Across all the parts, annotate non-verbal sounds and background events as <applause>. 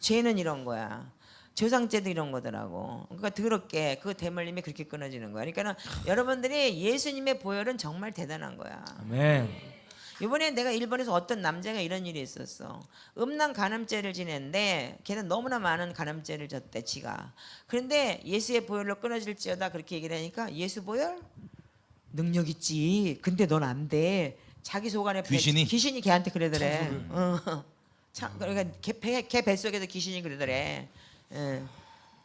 죄는 이런 거야. 조상죄도 이런 거더라고. 그러니까 더럽게 그 대물림이 그렇게 끊어지는 거야. 그러니까는 여러분들이 예수님의 보혈은 정말 대단한 거야. 아멘. 이번에 내가 일본에서 어떤 남자가 이런 일이 있었어. 음란 간암죄를 지냈는데 걔는 너무나 많은 간암죄를 졌대 지가. 그런데 예수의 보혈로 끊어질지어다 그렇게 얘기를 하니까 예수 보혈 능력 있지. 근데 넌 안 돼. 자기 속안에 귀신이? 귀신이 걔한테 그러더래. 어. 참 그러니까 걔, 배- 걔 뱃속에도 귀신이 그러더래. 예.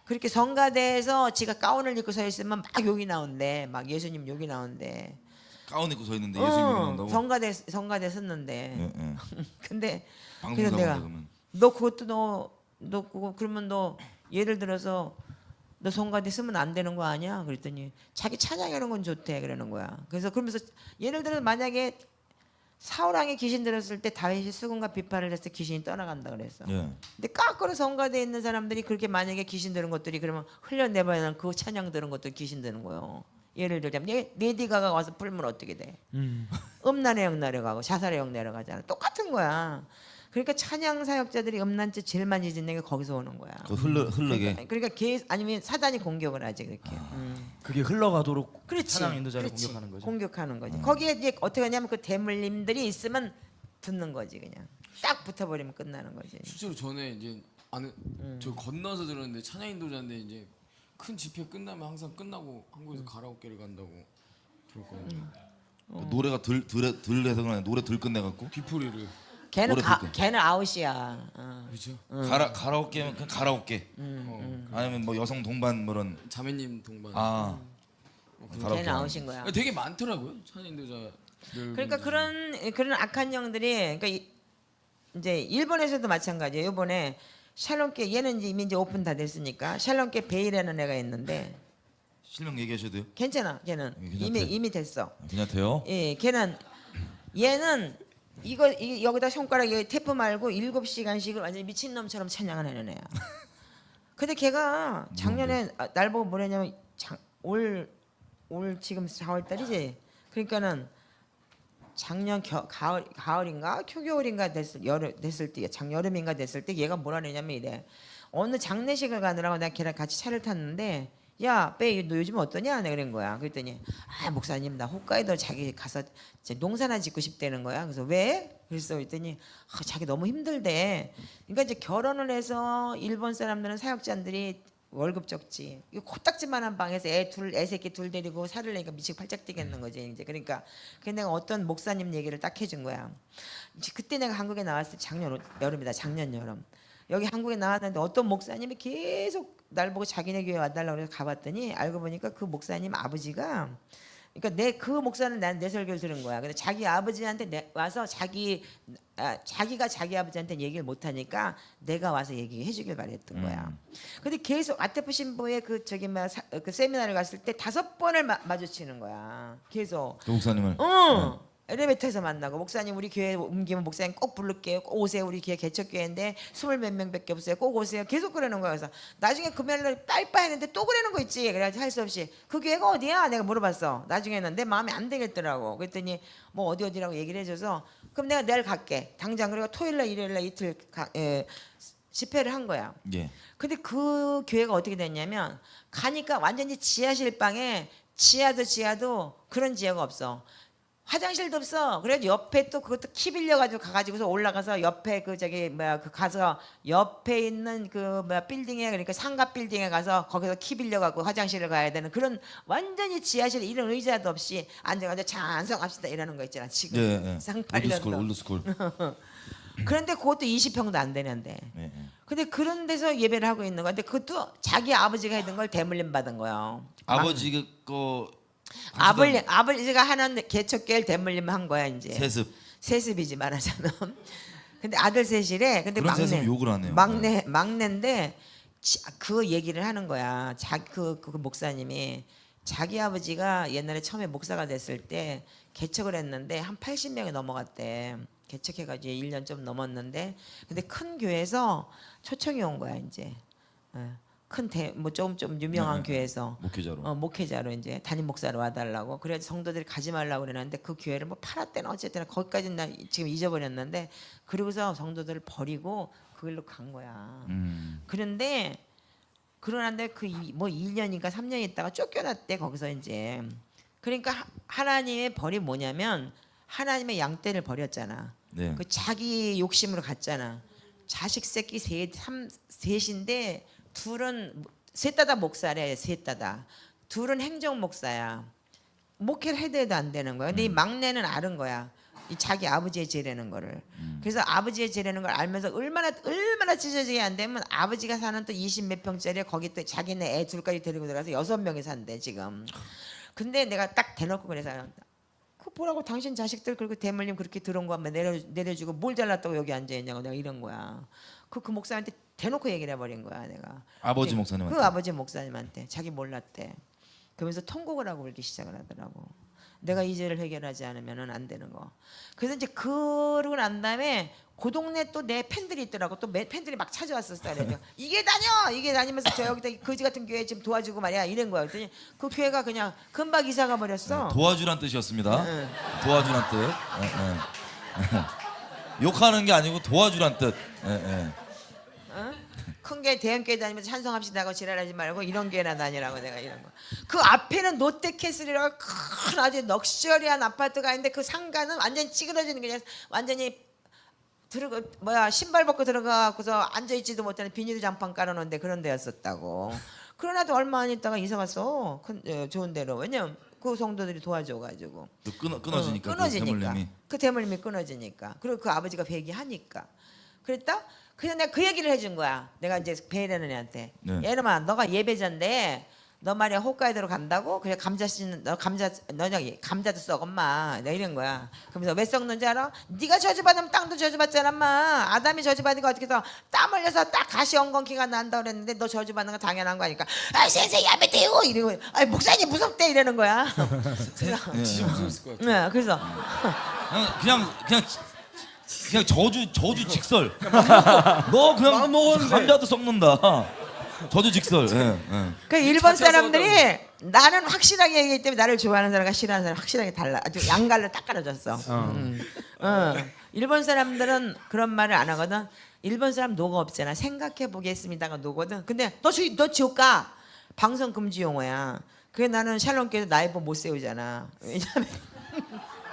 그렇게 성가대에서 지가 가운을 입고 서 있으면 막 욕이 나온대. 막 예수님 욕이 나온대. 가운 입고 서 있는데 예수님이 어, 나온다고. 성가대 성가대 섰는데 예, 예. <laughs> 근데 그래서 내가 그러면 너 그것도 너 너 그거 그러면 너 예를 들어서 너 성가대 쓰면 안 되는 거 아니야? 그랬더니 자기 찬양하는 건 좋대 그러는 거야. 그래서 그러면서 예를 들어 만약에 사울왕이 귀신 들었을 때 다윗이 수군과 했을 때 귀신이 떠나간다 그랬어. 예. 근데 까꾸로 성가대에 있는 사람들이 그렇게 만약에 귀신 들은 것들이 그러면 흘려내봐야 그 찬양 들은 것도 귀신 드는 거예요. 예를 들자면 네- 레디가가 와서 풀면 어떻게 돼? 음. 음란의 영 내려가고 자살의 영 내려가잖아. 똑같은 거야. 그러니까 찬양 사역자들이 음란죄 제일 많이 짓는 게 거기서 오는 거야. 그 흘러 흐르게. 그러니까 개 아니면 사단이 공격을 하지 그렇게. 아. 음. 그게 흘러가도록 그렇지. 찬양 인도자를 그렇지. 공격하는 거죠. 공격하는 음. 거지. 거기에 이제 어떻게 하냐면 그 대물림들이 있으면 붙는 거지 그냥. 딱 붙어버리면 끝나는 거지. 실제로 전에 이제 아는 음. 저 건너서 들었는데 찬양 인도자인데 이제 큰 집회 끝나면 항상 끝나고 한국에서 음. 가라오케를 간다고 들었거든요. 어. 노래가 들들 들려서 그냥 노래 들 끝내 갖고 뒤풀이를 걔는 가. 걔는 아웃이야. 어. 그렇죠. 가라 가라오케면 그냥 가라오케. 음, 어, 아니면 뭐 여성 동반 뭐 이런 자매님 동반. 아 가라오케. 걔는 아웃인 거야. 되게 많더라고요 찬양 인도자들. 그러니까 그런 그런 악한 영들이 그러니까 이- 이제 일본에서도 마찬가지예요. 이번에 샬롬께 얘는 이제 이미 이제 오픈 다 됐으니까 샬롬께 베이라는 애가 있는데 실명 얘기하셔도 돼요? 괜찮아. 걔는 예, 괜찮대. 이미 이미 됐어. 괜찮대요. 예, 걔는 얘는 이거 이, 여기다 손가락 여기 테프 말고 일곱 시간씩을 완전 미친 놈처럼 찬양을 하는 애야. <laughs> 근데 걔가 작년에 아, 날 보고 뭐랬냐면 올올 지금 4월 달이지. 그러니까는 작년 겨, 가을 가을인가 초겨울인가 됐을 여름 됐을 때 작여름인가 됐을 때 얘가 뭐라 그러냐면 이래. 어느 장례식을 가느라고 내가 걔랑 같이 차를 탔는데 야, 빼, 너 요즘 어떠냐? 내가 그런 거야. 그랬더니 아, 목사님 나 홋카이도 자기 가서 이제 농사나 짓고 싶다는 거야. 그래서 왜? 그랬어. 그랬더니 아, 자기 너무 힘들대. 그러니까 이제 결혼을 해서 일본 사람들은 사역자들이 월급 적지. 이거 코딱지만한 방에서 애 둘, 애 새끼 둘 데리고 살을 내니까 미치고 팔짝 뛰겠는 거지. 이제 그러니까 그 내가 어떤 목사님 얘기를 딱 해준 거야. 이제 그때 내가 한국에 나왔을 때 작년 오- 여름이다. 작년 여름. 여기 한국에 나왔는데 어떤 목사님이 계속 날 보고 자기네 교회 와달라고 그래서 가봤더니 알고 보니까 그 목사님 아버지가 그러니까 내 그 목사는 난 내 설교를 들은 거야. 근데 자기 아버지한테 내, 와서 자기 아, 자기가 자기 아버지한테 얘기를 못 하니까 내가 와서 얘기해 주길 바랬던 거야. 근데 계속 아테프 신부의 그 저기 뭐그 세미나를 갔을 때 다섯 번을 마, 마주치는 거야. 계속 그 목사님을. 어. 엘리베이터에서 만나고 목사님 우리 교회 옮기면 목사님 꼭 부를게요. 꼭 오세요. 우리 교회 개척교회인데 스물 몇 명밖에 없어요. 꼭 오세요. 계속 그러는 거야. 그래서 나중에 금요일날 빨빨 했는데 또 그러는 거 있지. 그래가지고 할 수 없이 그 교회가 어디야? 내가 물어봤어. 나중에는 내 마음에 안 되겠더라고. 그랬더니 뭐 어디 어디라고 얘기를 해줘서 그럼 내가 내일 갈게. 당장 그리고 토요일날 일요일날 이틀 가, 에, 집회를 한 거야. 예. 근데 그 교회가 어떻게 됐냐면 가니까 완전히 지하실 방에 지하도 지하도 그런 지하가 없어. 화장실도 없어. 그래 옆에 또 그것도 키 빌려가지고 가가지고서 올라가서 옆에 그 저기 뭐야 그 가서 옆에 있는 그 뭐야 빌딩에 그러니까 상가 빌딩에 가서 거기서 키 빌려가고 화장실을 가야 되는 그런 완전히 지하실 이런 의자도 없이 앉아가지고 찬성합시다 이러는 거 있잖아 지금 예, 예. 쌍팔년도 올드스쿨 올드스쿨. <laughs> 그런데 그것도 20평도 안 되는데 예, 예. 근데 그런 데서 예배를 하고 있는 건데 그것도 자기 아버지가 했던 걸 대물림 받은 거예요. 아버지 거 아버지 아버지가 하는 개척교회를 대물림 한 거야 이제. 세습. 세습이지 말하자면. <laughs> 근데 아들 셋이래. 근데 그런 막내 세습 욕을 하네요. 막내 막내인데 지- 그 얘기를 하는 거야. 자그 그 목사님이 자기 아버지가 옛날에 처음에 목사가 됐을 때 개척을 했는데 한 80명이 넘어갔대. 개척해가지고 1년 좀 넘었는데 근데 큰 교회에서 초청이 온 거야 이제. 예. 큰뭐 조금 좀 유명한 네. 교회에서 목회자로. 어, 목회자로 이제 담임 목사로 와달라고 그래서 성도들이 가지 말라고 그러는데 그 교회를 뭐 팔았대나 어쨌든 거기까지는 나 지금 잊어버렸는데 그러고서 성도들을 버리고 그 길로 간 거야. 음. 그런데 그러는데 그 뭐 1년인가 3년 있다가 쫓겨났대 거기서 이제 그러니까 하- 하나님의 벌이 뭐냐면 하나님의 양떼를 버렸잖아. 네. 그 자기 욕심으로 갔잖아. 자식 새끼 셋, 삼, 셋인데 둘은 셋 다 다 목사래, 셋 다 다. 둘은 행정 목사야. 목회를 해도 해도 안 되는 거야. 근데 이 막내는 아는 거야. 이 자기 아버지의 죄라는 거를. 그래서 아버지의 죄라는 걸 알면서 얼마나 얼마나 찢어지게 안 되면 아버지가 사는 또 20 몇 평짜리 거기 또 자기네 애 둘까지 데리고 들어가서 여섯 명이 산대 지금. 근데 내가 딱 대놓고 그래서 그 보라고 당신 자식들 그리고 대물림 그렇게 들어온 거 한번 내려 내려주고 뭘 잘났다고 여기 앉아 있냐고 내가 이런 거야. 그 그 목사한테 대놓고 얘기를 해버린 거야 내가. 아버지 그- 목사님한테. 그 아버지 목사님한테 자기 몰랐대. 그러면서 통곡을 하고 울기 시작을 하더라고. 내가 이 죄를 해결하지 않으면은 안 되는 거. 그래서 이제 그러고 난 다음에 그 동네 또 내 팬들이 있더라고. 또 매- 팬들이 막 찾아왔었어. 그래서 <laughs> 이게 다녀, 이게 다니면서 저 여기다 거지 같은 교회 지금 도와주고 말이야 이런 거야. 그랬더니 그 교회가 그냥 금방 이사가 버렸어. 도와주란 뜻이었습니다. 응. 도와주란 뜻. 예, 예. <laughs> 욕하는 게 아니고 도와주란 뜻. 예, 예. 큰 게 대형 교회 다니면서 찬송합시다 하고 지랄하지 말고 이런 교회나 다니라고 내가 이런 거. 그 앞에는 롯데캐슬이라고 큰 아주 럭셔리한 아파트가 있는데 그 상가는 완전 찌그러지는 그냥 완전히 들어가 뭐야 신발 벗고 들어가고서 앉아 있지도 못하는 비닐 장판 깔아놓은데 그런 데였었다고. 그러나도 얼마 안 있다가 이사 갔어. 큰 어, 좋은 데로. 왜냐면 그 성도들이 도와줘가지고. 또 끊어 끊어지니까. 어, 그 끊어지니까. 대물림이. 그 대물림이 끊어지니까. 그리고 그 아버지가 회개하니까. 그랬다. 그래서 내가 그 얘기를 해준 거야. 내가 이제 배려는 애한테. 네. 얘놈아, 너가 예배자인데 너 말이야 홋카이도로 간다고? 그래 감자 씻는 너 감자 너 저기 감자도 썩 엄마. 내가 이런 거야. 그러면서 왜 썩는지 알아? 네가 저주받으면 땅도 저주받잖아, 엄마. 아담이 저주받으니까 어떻게 해서 땀 흘려서 딱 가시 엉겅퀴가 난다 그랬는데 너 저주받는 거 당연한 거니까. 아,先生 야매대요 이러고. 아, 목사님 무섭대 이러는 거야. <laughs> 그래서 예, 진짜 예. 무서웠을 것 같아. 네, 그래서 그냥 그냥 그냥 그냥 저주 저주 직설. <laughs> 너 그냥. 감자도 썩는다. 저주 직설. 예, 예. 그 일본 자체가 사람들이 나는 확실하게 얘기했기 때문에 나를 좋아하는 사람과 싫어하는 사람 확실하게 달라. 아주 양갈로 딱 갈아줬어. 음. 어. 일본 사람들은 그런 말을 안 하거든. 일본 사람 노가 없잖아. 생각해 보겠습니다가 노거든. 근데 너, 지, 너 지옥 가. 방송 금지 용어야. 그래 나는 샬롬교회도 나이버 못 세우잖아. 왜냐면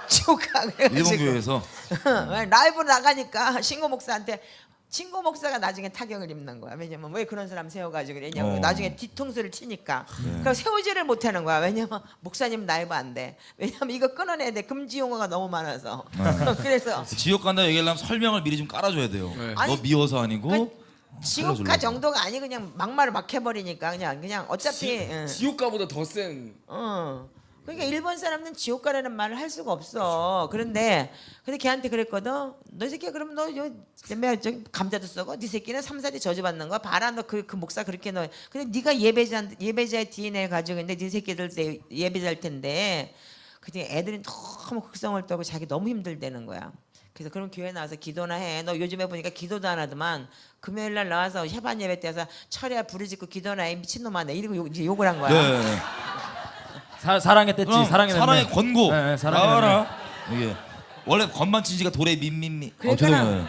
지옥. 일본 교회에서 라이브 나가니까 신고 목사한테 신고 목사가 나중에 타격을 입는 거야. 왜냐면 왜 그런 사람 세워가지고 그러냐면 어. 나중에 뒤통수를 치니까. 그럼 세우지를 못하는 거야. 왜냐면 목사님 라이브 안 돼. 왜냐면 이거 끊어내야 돼. 금지 용어가 너무 많아서. <laughs> 그래서 지옥 간다 얘기하려면 설명을 미리 좀 깔아줘야 돼요. 네. 너 아니, 미워서 아니고 그 지옥가. 정도가 아니 그냥 막말을 막 해버리니까 그냥 그냥 어차피. 응. 지옥가보다 더 센. 어. 그러니까 일본 사람은 지옥 가라는 말을 할 수가 없어. 그런데 근데 걔한테 그랬거든. 너이 새끼야 그러면 너저 감자도 썩어. 네 새끼는 삼사리 저주받는 거야. 봐라 너그그 목사 그렇게 너. 근데 네가 예배자 예배자의 DNA 가지고 있는데 네 새끼들 내 예배자일 텐데. 근데 애들이 너무 극성을 떨고 자기 너무 힘들다는 거야. 그래서 그럼 교회 나와서 기도나 해. 너 요즘에 보니까 기도도 안 하더만 금요일 날 나와서 협안 예배 때서 철야 부르짖고 기도나 해 미친놈아 내 이러고 욕, 이제 욕을 한 거야. 네. 사, 사랑의 떼지 그럼 사랑의 사랑의. 권고 네, 네, 사랑의 나와라 이게 원래 건반 친지가 도레 민민미 그러니까는- 죄송해요.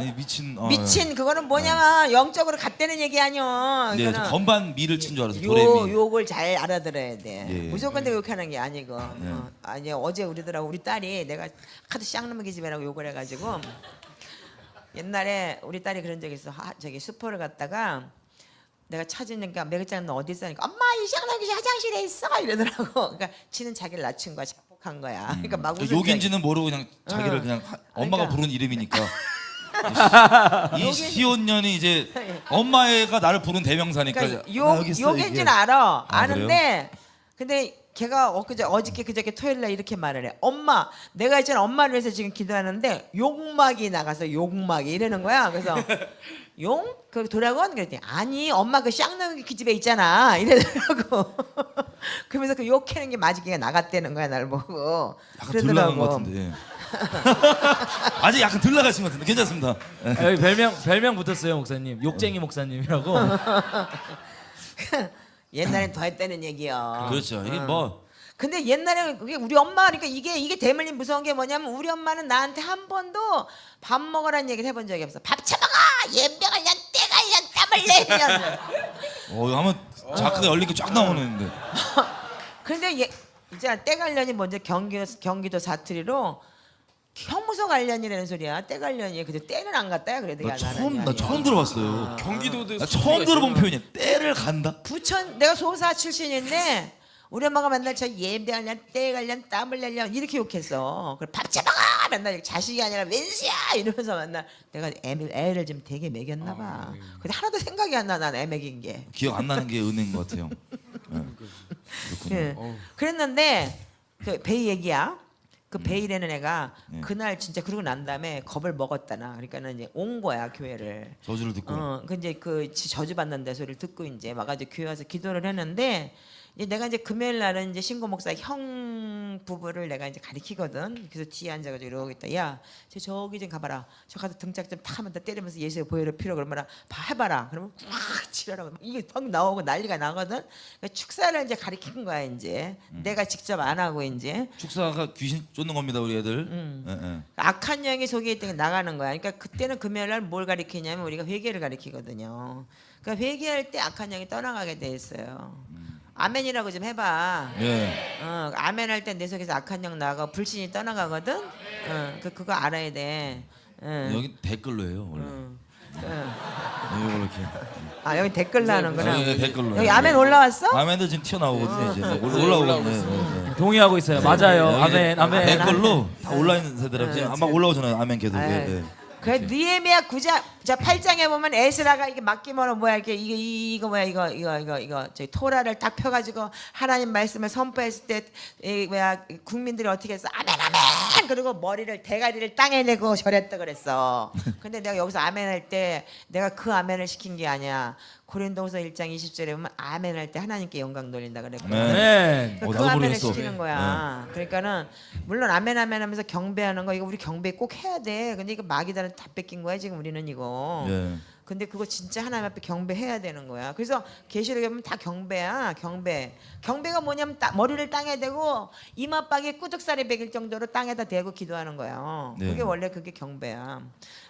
예. 이 미친 어, 미친 그거는 뭐냐면 영적으로 갔다는 얘기 아니야. 예. 네, 저 그거는 건반 미를 친 줄 알았어 요 도레미 욕을 잘 알아들어야 돼. 예. 무조건 내가 욕하는 게 아니고. 예. 어, 아니 어제 우리들하고 우리 딸이 내가 카드 쌍놈의 기집애라고 욕을 해가지고 옛날에 우리 딸이 그런 적이 있어. 하, 저기 슈퍼를 갔다가 내가 찾으니까 매그장 너 어디 있어? 니까 엄마 이 기집 화장실에 있어 이러더라고. <laughs> 그러니까 지는 자기를 낮춘 거야. 자폭한 거야. 그러니까 막 적이- 욕인지는 모르고 그냥 자기를 어. 그냥 하- 엄마가 그러니까. 부른 이름이니까 <laughs> 이 시온년이 이제 <laughs> 엄마가 나를 부른 대명사니까 그러니까 나 욕 여기 있어, 욕인지는 이게. 알아. 아, 아는데 근데 걔가 엊그제 어저께 그저께 토요일 날 이렇게 말을 해. 엄마, 내가 있잖아 엄마를 위해서 지금 기도하는데 욕막이 나가서 욕막이 이러는 거야. 그래서 용? 그 도라곤? 그랬더니 아니 엄마 그 쌍놈이 그 집에 있잖아 <laughs> 이러더라고. <laughs> 그러면서 그 욕하는 게 마지기가 나갔다는 거야 날 보고. 약간 들 나간 것 같은데 예. <laughs> 아직 약간 덜 나가신 것 같은데 괜찮습니다. 예. 아, 여기 별명 별명 붙었어요 목사님. 욕쟁이 목사님이라고. 옛날엔 더 했다는 얘기야. 그렇죠. 이게 뭐 근데 옛날에 그게 우리 엄마 그러니까 이게 이게 대물림 무서운 게 뭐냐면 우리 엄마는 나한테 한 번도 밥 먹으라는 얘기를 해본 적이 없어. 밥 처먹어. 연병을 년 때가 년 땀을 내면. 어, 하면 자크가 열린 게 쫙 나오는데. 근데 <laughs> 얘 이제 때갈련이 먼저 경기도 경기도 사투리로 형무소 관련이라는 소리야. 때갈련이. 근데 때는 안 갔다야 그래도 나 처음 나. 처음 들어봤어요. 경기도도 나 처음 들어본 표현이야. 때를 간다. 부천 내가 소사 출신인데 우리 엄마가 맨날 저 예배하냐 때 관련 땀을 내냐 이렇게 욕했어. 그래 밥 처먹어 맨날 자식이 아니라 웬수야 이러면서 맨날 내가 애를, 애를 좀 되게 먹였나 봐. 근데 하나도 생각이 안 나 난 애 먹인 게. 기억 안 나는 게 은혜인 것 같아요. <laughs> 예. 그렇군요. 예. 어우. 그랬는데 그 베이 얘기야. 그 베이라는 애가 네. 그날 진짜 그러고 난 다음에 겁을 먹었다나. 그러니까는 이제 온 거야 교회를. 저주를 듣고 어, 그 이제 그 지- 저주받는다 소리를 듣고 이제 와가지고 교회 와서 기도를 했는데 내가 이제 금요일 날은 이제 신고 목사 형 부부를 내가 이제 가리키거든. 그래서 뒤에 앉아가지고 이러고 있다. 야, 저 저기 좀 가봐라. 저 가서 등짝 좀 탁하면 다 때리면서 예수의 보혈을 피러 그러면 봐 해봐라. 그러면 꽉 치라고 이게 막 나오고 난리가 나거든. 그러니까 축사를 이제 가리킨 거야 이제. 내가 직접 안 하고 이제. 축사가 귀신 쫓는 겁니다 우리 애들. 음. 예, 예. 악한 영이 속에 있던 게 나가는 거야. 그러니까 그때는 금요일 날 뭘 가리키냐면 우리가 회개를 가리키거든요. 그러니까 회개할 때 악한 영이 떠나가게 돼 있어요. 아멘이라고 좀 해봐. 예. 어, 아멘 할때내 속에서 악한 영 나가 불신이 떠나가거든. 어, 그 그거 알아야 돼. 어, 여기 댓글로 해요 원래. 어. 네, 이걸 이렇게. 아 여기 댓글 나는구나. 네, 댓글로. 여기 아멘 올라왔어? 아멘도 지금 튀어나오거든요 이제 네, 네, 올라오고 올라오고 있네. 네, 네. 동의하고 있어요. 맞아요. 여기 아멘 아멘. 댓글로 다 올라 있는 세대라 지금 아마 올라오잖아요 아멘 계속. 아, 예, 예. 그 니에미야 구자 자 8장에 보면 에스라가 이게 맡기면 뭐야 이게 이게 이- 이거 뭐야 이거 이거 이거 이거 저기 토라를 딱 펴가지고 하나님 말씀을 선포했을 때 이 뭐야 국민들이 어떻게 했어 아멘 아멘 그리고 머리를 대가리를 땅에 내고 절했다 그랬어. <laughs> 근데 내가 여기서 아멘 할 때 내가 그 아멘을 시킨 게 아니야. 고린도후서 1장 20절에 보면 아멘 할 때 하나님께 영광 돌린다 그랬거든. 네. 아멘. 그 어, 아멘을 모르겠어. 시키는 거야. 그러니까는 물론 아멘 아멘 하면서 경배하는 거 이거 우리 경배 꼭 해야 돼. 근데 이거 마귀들은 다 뺏긴 거야 지금 우리는 이거. 예. 근데 그거 진짜 하나님 앞에 경배해야 되는 거야. 그래서 계시록에 보면 다 경배야, 경배. 경배가 뭐냐면 따- 머리를 땅에 대고 이마박에 꾸덕살이 베길 정도로 땅에다 대고 기도하는 거예요. 네. 그게 원래 그게 경배야.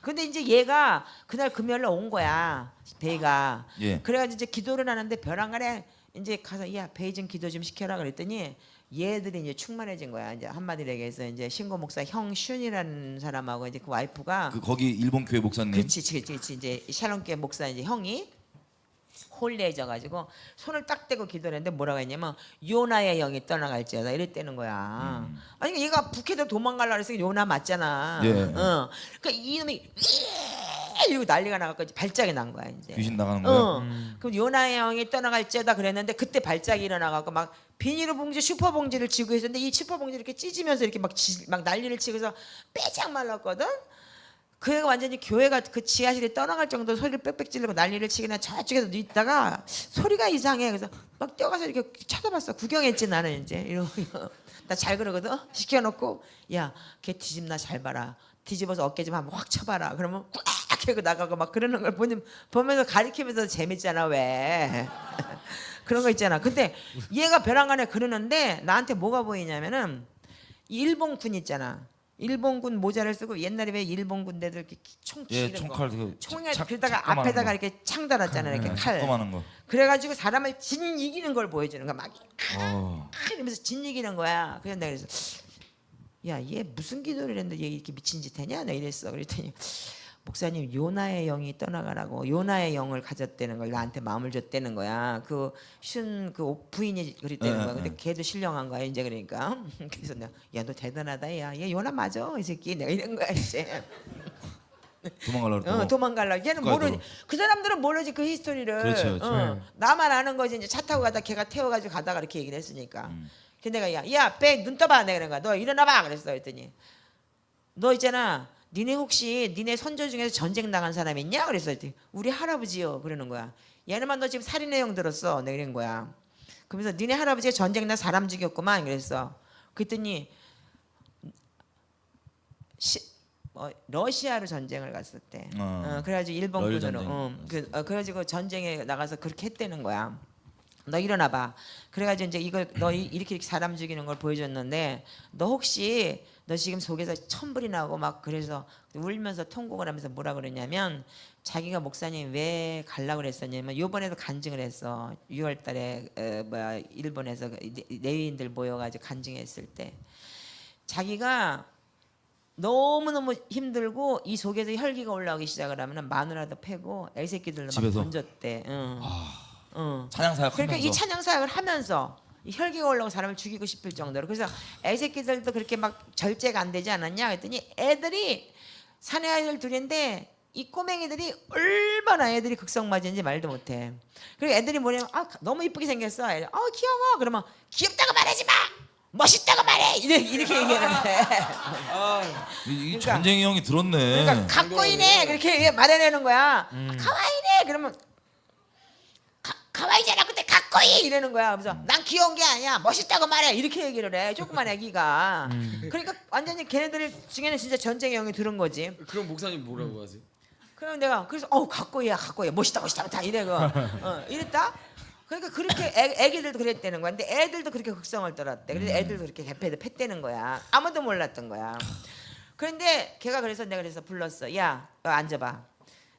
근데 이제 얘가 그날 금요일 날온 거야. 베이가. 예. 그래 가지고 이제 기도를 하는데 벼랑간에 이제 가서 야 베이 좀 기도 좀 시켜라 그랬더니 얘들이 이제 충만해진 거야. 이제 한마디로 얘기해서 이제 신고 목사 형 슌이라는 사람하고 이제 그 와이프가 그 거기 일본 교회 목사님. 그렇지, 그렇지, 그렇지. 이제 샬롬계 목사 이제 형이 홀리해져 가지고 손을 딱 대고 기도를 했는데 뭐라고 했냐면 요나의 영이 떠나갈지어다 이랬다는 거야. 음. 아니 얘가 북해도 도망갈라 그래서 요나 맞잖아. 예. 어. 그러니까 이놈이 이 이러고 난리가 나갖고 발작이 난 거야 이제. 귀신 나가는 거예요. 어. 그럼 요나의 영이 떠나갈지어다 그랬는데 그때 발작이 일어나갖고 막 비닐로 봉지 슈퍼 봉지를 쥐고 있었는데 이 슈퍼 봉지 이렇게 찢으면서 이렇게 막, 지- 막 난리를 치고서 빼짝 말랐거든. 그 애가 완전히 교회가 그 지하실에 떠나갈 정도로 소리를 빽빽 지르고 난리를 치기나 저쪽에서 있다가 소리가 이상해. 그래서 막 뛰어가서 이렇게 쳐다봤어. 구경했지 나는 이제. 이러고. <laughs> 나 잘 그러거든. 시켜놓고 야 걔 뒤집나 잘 봐라. 뒤집어서 어깨 좀 한번 확 쳐봐라. 그러면 꽉 하고 나가고 막 그러는 걸 보니, 보면서 가리키면서 재밌잖아 왜 <laughs> 그런 거 있잖아 근데 얘가 벼랑간에 그러는데 나한테 뭐가 보이냐면은 일본군 있잖아 일본군 모자를 쓰고 옛날에 왜 일본 군대들 이렇게 총 예, 치는 총칼 거. 그 총에 착- 그러다가 착감하는 앞에다가 거. 이렇게 창 달았잖아 이렇게 예, 칼. 착감하는 거. 그래가지고 사람을 진 이기는 걸 보여주는 거야 막 어. 아, 이러면서 진 이기는 거야. 그래서 내가 그래서 야 얘 무슨 기도를 했는데 얘 이렇게 미친 짓 했냐? 내가 이랬어. 그랬더니 목사님 요나의 영이 떠나가라고 요나의 영을 가졌다는 걸 나한테 마음을 줬다는 거야. 그 슌그 부인이 그랬다는 예, 거야. 근데 예. 걔도 신령한 거야 이제 그러니까. <laughs> 그래서 내가 야 너 대단하다 야. 얘 요나 맞아 이 새끼. 내가 이런 거야 이제. <laughs> 도망가려고 그러고. 어, 도망갈라. 걔는 모르지. 그거. 그 사람들은 모르지 그 히스토리를. 그렇죠, 그렇죠. 어, 네. 나만 아는 거지. 이제 차 타고 가다 걔가 태워가지고 가다가 이렇게 얘기를 했으니까. 음. 근데 내가 야, 야, 빼눈 떠봐. 내가 그런 거야. 너 일어나봐. 그랬어. 그랬더니 너 있잖아. 니네 혹시 니네 선조 중에서 전쟁 나간 사람 있냐? 그랬더니 우리 할아버지요. 그러는 거야. 얘네만 너 지금 살인의 형 들었어. 내가 그런 거야. 그러면서 니네 할아버지가 전쟁 나 사람 죽였구만. 그랬어. 그랬더니 시, 어, 러시아로 전쟁을 갔을 때. 어. 어, 그래가지고 일본군으로. 전쟁. 어, 그, 어, 그래가지고 전쟁에 나가서 그렇게 했다는 거야. 너 일어나 봐. 그래가지고 이제 이걸 너 이- 이렇게 이렇게 사람 죽이는 걸 보여줬는데 너 혹시 너 지금 속에서 천불이 나고 막 그래서 울면서 통곡을 하면서 뭐라 그러냐면 자기가 목사님 왜 갈라 그랬었냐면 요번에도 간증을 했어. 6월달에 어, 뭐야 일본에서 그 내- 내위인들 모여가지고 간증했을 때 자기가 너무 너무 힘들고 이 속에서 혈기가 올라오기 시작을 하면은 마누라도 패고 애새끼들도 막 집에서? 던졌대. 응. 응. 찬양 사역 그러니까 이 하면서 찬양 사역을 하면서 이 혈기가 올라오고 사람을 죽이고 싶을 정도로 그래서 애새끼들도 그렇게 막 절제가 안 되지 않았냐 그랬더니 애들이 사내 아이들 둘인데 이 꼬맹이들이 얼마나 애들이 극성맞은지 말도 못해. 그리고 애들이 뭐냐면 아 너무 이쁘게 생겼어. 애들, 아 귀여워. 그러면 귀엽다고 말하지 마. 멋있다고 말해. 이렇게, 이렇게 얘기하는데. 이, 이 그러니까- 전쟁이 형이 들었네. 그러니까 가꼬이네 그렇게 말해내는 거야. 음. 아, 가와이네 그러면 가, 가와이잖아 근데 가꼬이 이러는 거야. 그래서 음. 난 귀여운 게 아니야 멋있다고 말해 이렇게 얘기를 해. 조그만 애기가. 음. 그러니까 완전히 걔네들 중에는 진짜 전쟁의 영이 들은 거지. 그럼 목사님 뭐라고 하세요? 그럼 내가 그래서 어우 가꼬이야 가꼬이야 멋있다 멋있다 다 이래고 어, 이랬다. 그러니까 그렇게 애, 애기들도 그랬다는 거야. 근데 애들도 그렇게 극성을 떨었대. 그래서 애들도 그렇게 개패도 팼다는 거야. 아무도 몰랐던 거야. 그런데 걔가 그래서 내가 그래서 불렀어. 야, 너 앉아봐.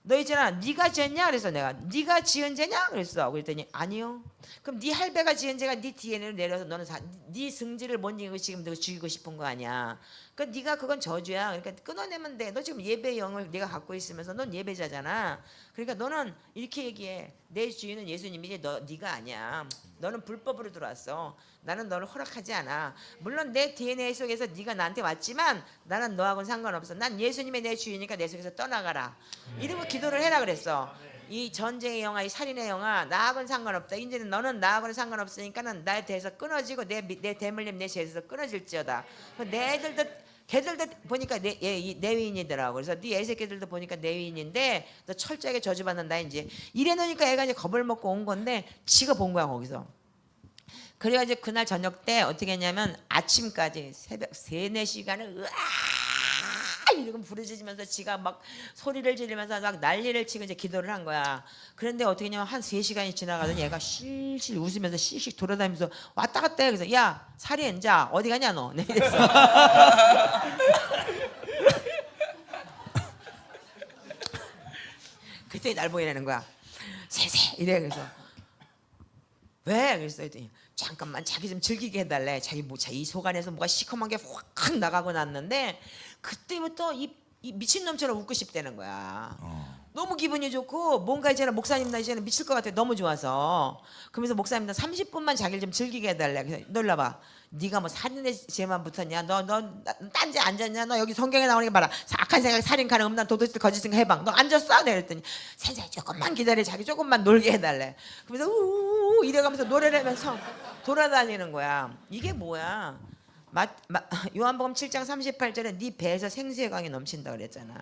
너 있잖아. 네가 지었냐? 그래서 내가 네가 지은 죄냐? 그랬어. 그랬더니 아니요. 그럼 네 할배가 지은 죄가 네 DNA로 내려서 너는 사, 네 승질을 못 이기고 지금 너 죽이고 싶은 거 아니야. 그러니까 네가 그건 저주야. 그러니까 끊어내면 돼. 너 지금 예배 영을 네가 갖고 있으면서 넌 예배자잖아. 그러니까 너는 이렇게 얘기해. 내 주인은 예수님이지 너 네가 아니야. 너는 불법으로 들어왔어. 나는 너를 허락하지 않아. 물론 내 DNA 속에서 네가 나한테 왔지만 나는 너하고는 상관없어. 난 예수님의 내 주인이니까 내 속에서 떠나가라. 이러고 기도를 해라 그랬어. 이 전쟁의 영화, 이 살인의 영화 나하고는 상관없다. 이제는 너는 나하고는 상관없으니까는 나에 대해서 끊어지고 내, 미- 내 대물림 내 죄에서 끊어질지어다. 내 애들도 걔들도 보니까 내, 얘, 이 내위인이더라고. 그래서 네 애 새끼들도 보니까 내위인인데 너 철저하게 저주받는다 이제. 이래 놓으니까 애가 이제 겁을 먹고 온 건데 지가 본 거야 거기서. 그래가지고 그날 저녁 때 어떻게 했냐면 아침까지 새벽 3, 4시간을 으아 이러고 부르짖으면서 지가 막 소리를 지르면서 막 난리를 치고 이제 기도를 한 거야. 그런데 어떻게 했냐면 한 3시간이 지나가더니 얘가 실실 웃으면서 실실 돌아다니면서 왔다 갔다 해. 그래서 야 살인자 어디 가냐 너. 네, 이랬어. <laughs> 그때 날 보이라는 거야. 세세 이래 그래서 왜? 그래서 했더니 잠깐만 자기 좀 즐기게 해달래. 자기 뭐 자기 속 안에서 뭐가 시커먼 게 확 나가고 났는데 그때부터 이, 이 미친놈처럼 웃고 싶다는 거야. 너무 기분이 좋고 뭔가 이제는 목사님 나 이제는 미칠 것 같아. 너무 좋아서. 그러면서 목사님 나 30분만 자기를 좀 즐기게 해달래. 그래서 놀라봐. 네가 뭐 살인의 죄만 붙었냐? 너너딴데 앉았냐? 너 여기 성경에 나오는 게 봐라. 악한 생각, 살인 가능 없나? 도둑질 거짓 생각 해방. 너 앉았어? 내가 그랬더니 세상에 조금만 기다려. 자기 조금만 놀게 해달래. 그러면서 우우우 이래가면서 노래를 하면서 돌아다니는 거야. 이게 뭐야? 마, 마, <laughs> 요한복음 7장 38절에 네 배에서 생수의 강이 넘친다 그랬잖아.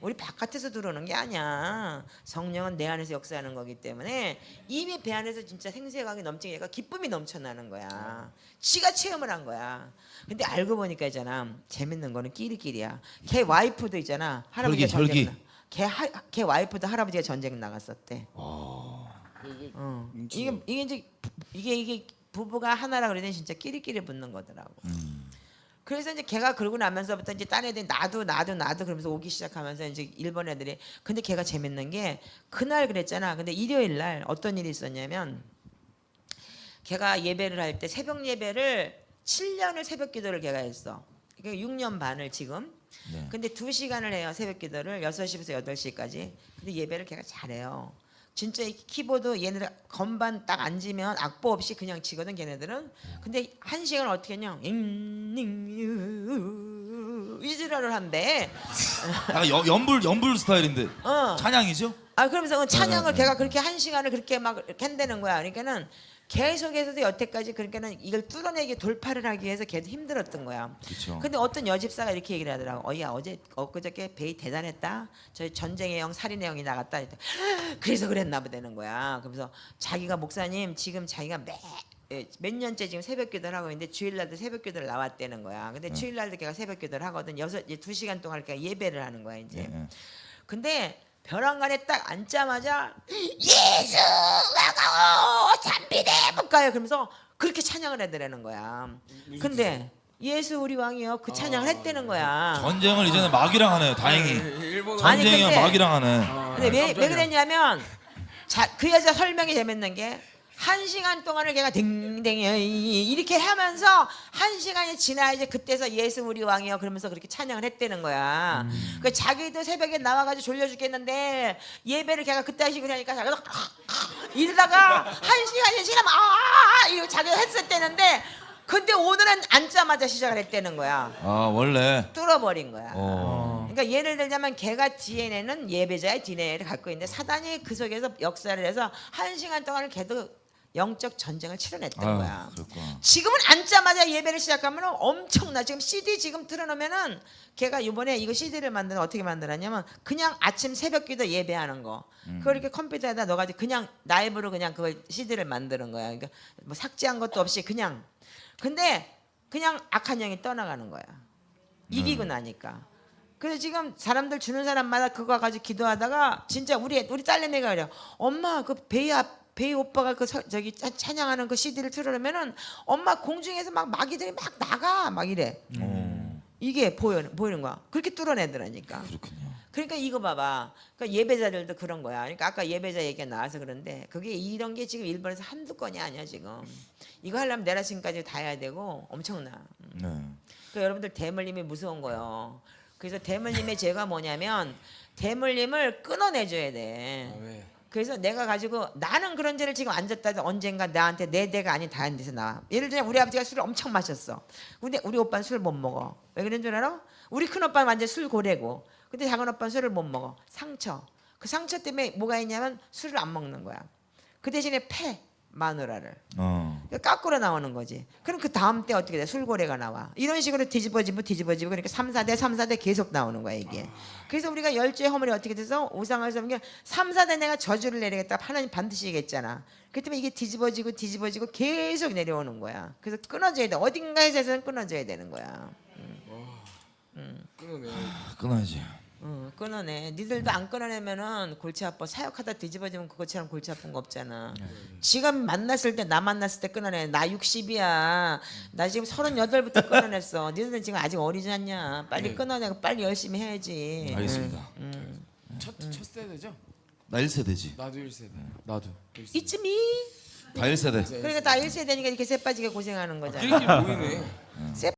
우리 바깥에서 들어오는 게 아니야. 성령은 내 안에서 역사하는 거기 때문에 이미 배 안에서 진짜 생수의 강이 넘치니까 기쁨이 넘쳐나는 거야. 지가 체험을 한 거야. 근데 알고 보니까 있잖아. 재밌는 거는 끼리끼리야. 걔 와이프도 있잖아. 할아버지가 전쟁 나. 걔, 하, 걔 와이프도 할아버지가 전쟁 나갔었대. 이게 어. 이게 이게 이제 부- 이게 이게 부부가 하나라 그러더니 진짜 끼리끼리 붙는 거더라고. 그래서 이제 걔가 그러고 나면서부터 이제 딴 애들이 나도 나도 나도 그러면서 오기 시작하면서 이제 일본 애들이 근데 걔가 재밌는 게 그날 그랬잖아. 근데 일요일 날 어떤 일이 있었냐면 걔가 예배를 할 때 새벽 예배를 7년을 새벽 기도를 걔가 했어. 그러니까 6년 반을 지금. 네. 근데 2시간을 해요. 새벽 기도를 6시부터 8시까지. 근데 예배를 걔가 잘해요. 진짜 이 키보드 얘네들 건반 딱 앉으면 악보 없이 그냥 치거든 걔네들은. 근데 한 시간 어떻게 했냐? 이즈라를 한대. <laughs> 약간 여- 연불 연불 스타일인데 어. 찬양이죠? 아 그러면서 그 찬양을 네, 네. 걔가 그렇게 한 시간을 그렇게 막 이렇게 한다는 거야. 그러니까는 계속해서도 여태까지 그러니까는 이걸 뚫어내기 돌파를 하기 위해서 걔도 힘들었던 거야. 그렇죠. 근데 어떤 여집사가 이렇게 얘기를 하더라고. 어야 어제 엊그저께 베이 대단했다. 저 전쟁의 영, 살인의 영이 나갔다. 그래서 그랬나 보다는 거야. 그러면서 자기가 목사님 지금 자기가 매 예, 몇 년째 지금 새벽 기도를 하고 있는데 주일날도 새벽 기도를 나왔다는 거야. 근데 주일날도 걔가 새벽 기도를 하거든. 여섯 이제 두 시간 동안 걔가 예배를 하는 거야 이제. 예, 예. 근데 벼랑간에 딱 앉자마자 예수 와가오 볼까요? 그러면서 그렇게 찬양을 해드라는 거야. 근데 예수 우리 왕이요 그 찬양을 했다는 거야. 전쟁을 이제는 막이랑 하네요. 다행히. 일본어 아니, 전쟁이랑 근데- 막이랑 하네. 아, 근데 왜, 왜. 그랬냐면 자, 그 여자 설명이 재밌는 게 한 시간 동안을 걔가 댕댕이 이렇게 하면서 한 시간이 지나야지 그때서 예수 우리 왕이요 그러면서 그렇게 찬양을 했다는 거야. 그 자기도 새벽에 나와가지고 졸려 죽겠는데 예배를 걔가 그때 식으로 하니까 자기가 <laughs> 이러다가 한 시간이 지나면 아 이거 자기가 했었대는데 근데 오늘은 앉자마자 시작을 했다는 거야. 아 원래. 뚫어버린 거야. 어. 그러니까 예를 들자면 걔가 DNA는 예배자의 DNA를 갖고 있는데 사단이 그 속에서 역사를 해서 한 시간 동안 걔도 영적 전쟁을 치러냈던 아유, 거야. 그렇구나. 지금은 앉자마자 예배를 시작하면 엄청나. 지금 CD 지금 틀어놓으면은 걔가 이번에 이거 CD를 만드는 어떻게 만들었냐면 그냥 아침 새벽기도 예배하는 거. 그걸 이렇게 컴퓨터에다 넣어가지고 그냥 라이브로 그냥 그걸 CD를 만드는 거야. 그러니까 뭐 삭제한 것도 없이 그냥. 근데 그냥 악한 영이 떠나가는 거야. 이기고 나니까. 그래서 지금 사람들 주는 사람마다 그거 가지고 기도하다가 진짜 우리 우리 딸내미가 그래요. 엄마 그 베이 앞 베이 오빠가 그 서- 저기 차- 찬양하는 그 CD를 틀어놓으면은 엄마 공중에서 막 마귀들이 막 나가 막 이래. 어, 이게 보여 보이는 거야. 그렇게 뚫어내더라니까. 그렇군요. 그러니까 이거 봐봐. 그러니까 예배자들도 그런 거야. 그러니까 아까 예배자 얘기가 나와서 그런데 그게 이런 게 지금 일본에서 한두 건이 아니야 지금. 이거 하려면 내라 지금까지 다 해야 되고 엄청나. 네. 그러니까 여러분들 대물림이 무서운 거예요. 그래서 대물림의 죄가 뭐냐면 대물림을 끊어내줘야 돼. 아, 왜? 그래서 내가 가지고 나는 그런 죄를 지금 안 졌다 언젠가 나한테 내 대가 아닌 다른 데서 나와. 예를 들면 우리 아버지가 술을 엄청 마셨어. 근데 우리 오빠는 술 못 먹어. 왜 그런 줄 알아? 우리 큰 오빠는 완전 술 고래고. 근데 작은 오빠는 술을 못 먹어. 상처. 그 상처 때문에 뭐가 있냐면 술을 안 먹는 거야. 그 대신에 패 마누라를. 어. 거꾸로 나오는 거지. 그럼 그 다음 때 어떻게 돼? 술고래가 나와. 이런 식으로 뒤집어지고 뒤집어지고 그러니까 3, 4대 3, 4대 계속 나오는 거야 이게. 그래서 우리가 열주의 허물이 어떻게 돼서 우상을 섬겨 3, 4대 내가 저주를 내리겠다. 하나님 반드시 이겠잖아. 그렇기 때문에 이게 뒤집어지고 뒤집어지고 계속 내려오는 거야. 그래서 끊어져야 돼. 어딘가에서는 끊어져야 되는 거야. 끊어내. 끊어야지. 어, 끊어내. 니들도 안 끊어내면은 골치 아파. 사역하다 뒤집어지면 그것처럼 골치 아픈 거 없잖아. 지금 만났을 때 나 만났을 때 끊어내. 나 60이야. 나 지금 38부터 끊어냈어. <laughs> 니들은 지금 아직 어리지 않냐. 빨리 네. 끊어내고 빨리 열심히 해야지. 알겠습니다. 첫, 첫 세대죠? 나 1세대지. 나도 1세대. 나도. 이쯤이. 다 1세대. 그러니까 다 1세대니까 이렇게 새 빠지게 고생하는 거잖아. 끼리끼리 모이네. 새